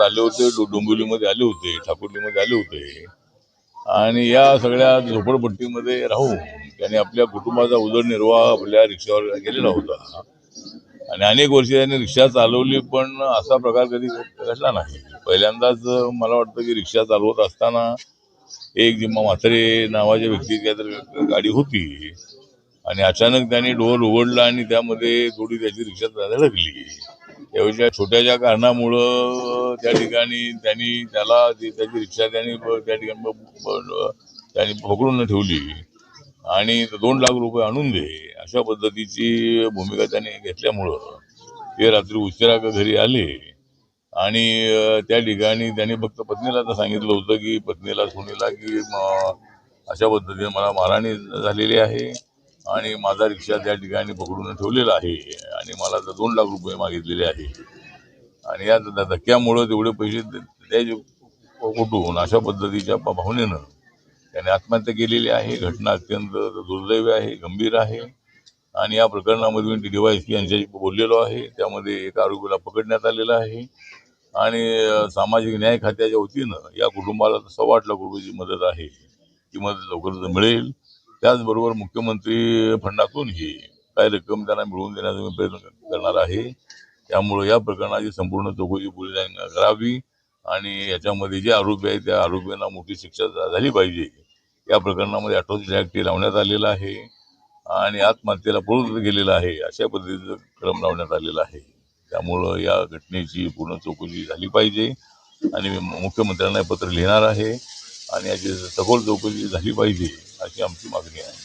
आले होते डोंबिवलीमध्ये आले होते ठाकुर्लीमध्ये आले होते. आणि या सगळ्या झोपडपट्टीमध्ये राहून त्यांनी आपल्या कुटुंबाचा उदरनिर्वाह आपल्या रिक्षावर केलेला होता. आणि अनेक वर्षे त्यांनी रिक्षा चालवली पण असा प्रकार कधी घडला नाही. पहिल्यांदाच मला वाटतं की रिक्षा चालवत असताना एक जिम्मा म्हात्रे नावाच्या व्यक्ती काहीतरी गाडी होती. आणि अचानक त्यांनी डोअर उघडला आणि त्यामध्ये थोडी त्याची रिक्षा धडकली. त्यावेळेच्या छोट्याशा कारणामुळं त्या ठिकाणी त्यांनी त्याला त्याची रिक्षा त्यांनी त्या ठिकाणी त्यांनी पकडून ठेवली. आणि दोन लाख रुपये आणून दे अशा पद्धतीची भूमिका त्यांनी घेतल्यामुळं ते रात्री उशिरा घरी आले. आणि त्या ठिकाणी त्यांनी फक्त पत्नीला तर सांगितलं होतं की पत्नीला सुनीला की अशा पद्धतीने मला मारहाणी झालेली आहे आणि माझा रिक्षा त्या ठिकाणी पकडून ठेवलेला आहे आणि मला तर दोन लाख रुपये मागितलेले आहे. आणि या धक्क्यामुळं तेवढे पैसे द्यायचे कुठून अशा पद्धतीच्या भावनेनं त्याने आत्महत्या केलेली आहे. घटना अत्यंत दुर्दैवी आहे गंभीर आहे. आणि या प्रकरणामध्ये मी डीवायस यांच्याशी बोललेलो आहे. त्यामध्ये एका आरोपीला पकडण्यात आलेलं आहे. आणि सामाजिक न्याय खात्याच्या वतीनं या कुटुंबाला सव्वा आठ लाख रुपयाची मदत आहे. ती मदत लवकरच मिळेल. त्याचबरोबर मुख्यमंत्री फंडातूनही काही रक्कम त्यांना मिळवून देण्याचा मी प्रयत्न करणार आहे. त्यामुळं या प्रकरणाची संपूर्ण चौकशी पोलिसांनी करावी आणि याच्यामध्ये जे आरोपी आहेत त्या आरोपींना मोठी शिक्षा झाली पाहिजे. या प्रकरणामध्ये अठराशे ॲक्ट लावण्यात आलेला आहे आणि आत्महत्येला प्रवृत्त गेलेला आहे. अशा पद्धतीचं क्रम लावण्यात आलेला आहे. त्यामुळं या घटनेची पूर्ण चौकशी झाली पाहिजे आणि मुख्यमंत्र्यांना पत्र लिहिणार आहे आणि याची सखोल चौकशी झाली पाहिजे अशी आमची मागणी आहे.